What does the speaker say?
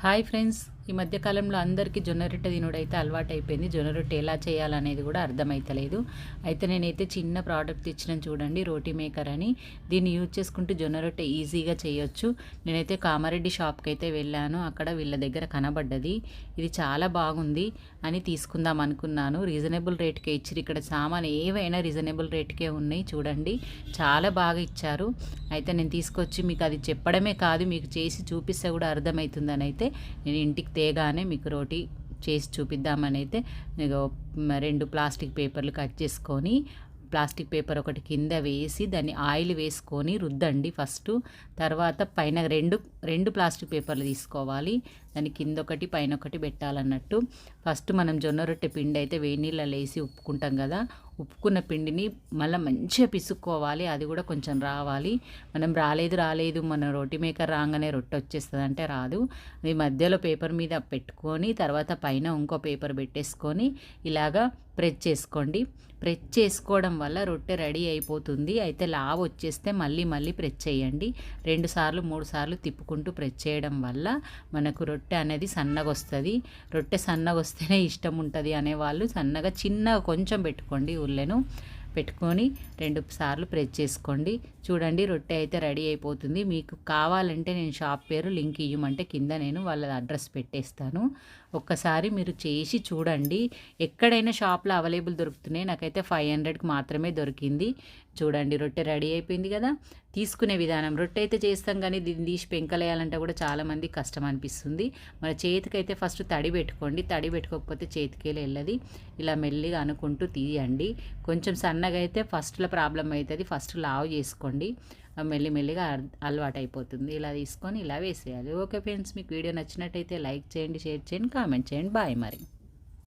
Hi friends ఈ మధ్యకాలంలో అందరికీ జొన్న రొట్టె తినుడైతే అలవాటు అయిపోయింది జొన్న రొట్టె ఎలా చేయాలనేది కూడా అర్థమైతలేదు. అయితే నేనైతే చిన్న ప్రోడక్ట్ ఇచ్చిన చూడండి రోటీ మేకర్ అని. దీన్ని యూజ్ చేసుకుంటూ జొన్న రొట్టె ఈజీగా చేయొచ్చు. నేనైతే కామారెడ్డి షాప్కి అయితే వెళ్ళాను. అక్కడ వీళ్ళ దగ్గర కనబడ్డది. ఇది చాలా బాగుంది అని తీసుకుందాం అనుకున్నాను. రీజనబుల్ రేట్కే ఇచ్చారు. ఇక్కడ సామాన్ ఏవైనా రీజనబుల్ రేట్కే ఉన్నాయి చూడండి. చాలా బాగా ఇచ్చారు. అయితే నేను తీసుకొచ్చి మీకు అది చెప్పడమే కాదు మీకు చేసి చూపిస్తే కూడా అర్థమవుతుందని అయితే నేను ఇంటికి తేగానే మీకు రోటీ చేసి చూపిద్దామని అయితే రెండు ప్లాస్టిక్ పేపర్లు కట్ చేసుకొని ప్లాస్టిక్ పేపర్ ఒకటి కింద వేసి దాన్ని ఆయిల్ వేసుకొని రుద్దండి ఫస్ట్. తర్వాత పైన రెండు రెండు ప్లాస్టిక్ పేపర్లు తీసుకోవాలి. దాని కింద ఒకటి పైన ఒకటి పెట్టాలన్నట్టు. ఫస్ట్ మనం జొన్న రొట్టె పిండి అయితే వేడి నీళ్ళలో వేసి ఉప్పుకుంటాం కదా. ఉప్పుకున్న పిండిని మళ్ళీ మంచిగా పిసుక్కోవాలి. అది కూడా కొంచెం రావాలి. మనం రాలేదు రాలేదు మన రోటి మేకర్ రాగానే రొట్టె వచ్చేస్తుంది అంటే రాదు. అది మధ్యలో పేపర్ మీద పెట్టుకొని తర్వాత పైన ఇంకో పేపర్ పెట్టేసుకొని ఇలాగా ప్రెస్ చేసుకోండి. ప్రెస్ చేసుకోవడం వల్ల రొట్టె రెడీ అయిపోతుంది. అయితే లావ్ వచ్చేస్తే మళ్ళీ మళ్ళీ ప్రెస్ చేయండి. రెండు సార్లు మూడు సార్లు తిప్పుకుంటూ ప్రెస్ చేయడం వల్ల మనకు రొట్టె రొట్టె అనేది సన్నగా వస్తుంది రొట్టె సన్నగా వస్తేనే ఇష్టం ఉంటుంది అనేవాళ్ళు సన్నగా చిన్నగా కొంచెం పెట్టుకోండి ఉల్లెను. పెట్టుకొని రెండు సార్లు ప్రెస్ చేసుకోండి. చూడండి రొట్టె అయితే రెడీ అయిపోతుంది. మీకు కావాలంటే నేను షాప్ పేరు లింక్ ఇవ్వమంటే కింద నేను వాళ్ళ అడ్రస్ పెట్టేస్తాను. ఒక్కసారి మీరు చేసి చూడండి. ఎక్కడైనా షాప్లో అవైలబుల్ దొరుకుతున్నాయి. నాకైతే ఫైవ్ హండ్రెడ్కి మాత్రమే దొరికింది. చూడండి రొట్టె రెడీ అయిపోయింది కదా. తీసుకునే విధానం. రొట్టె అయితే చేస్తాం కానీ దీన్ని తీసి పెంకలేయాలంటే కూడా చాలామంది కష్టం అనిపిస్తుంది. మన చేతికైతే ఫస్ట్ తడి పెట్టుకోండి. తడి పెట్టుకోకపోతే చేతికి వెళ్ళది ఇలా మెల్లిగా అనుకుంటూ తీయండి. కొంచెం సన్నగా అయితే ఫస్ట్లో ప్రాబ్లం అవుతుంది. ఫస్ట్ లావ్ చేసుకోండి. మెల్లి మెల్లిగా అలవాటు అయిపోతుంది ఇలా తీసుకొని ఇలా వేసేయాలి. ఓకే ఫ్రెండ్స్ మీకు వీడియో నచ్చినట్టయితే లైక్ చేయండి షేర్ చేయండి కామెంట్ చేయండి. బాయ్ మరి.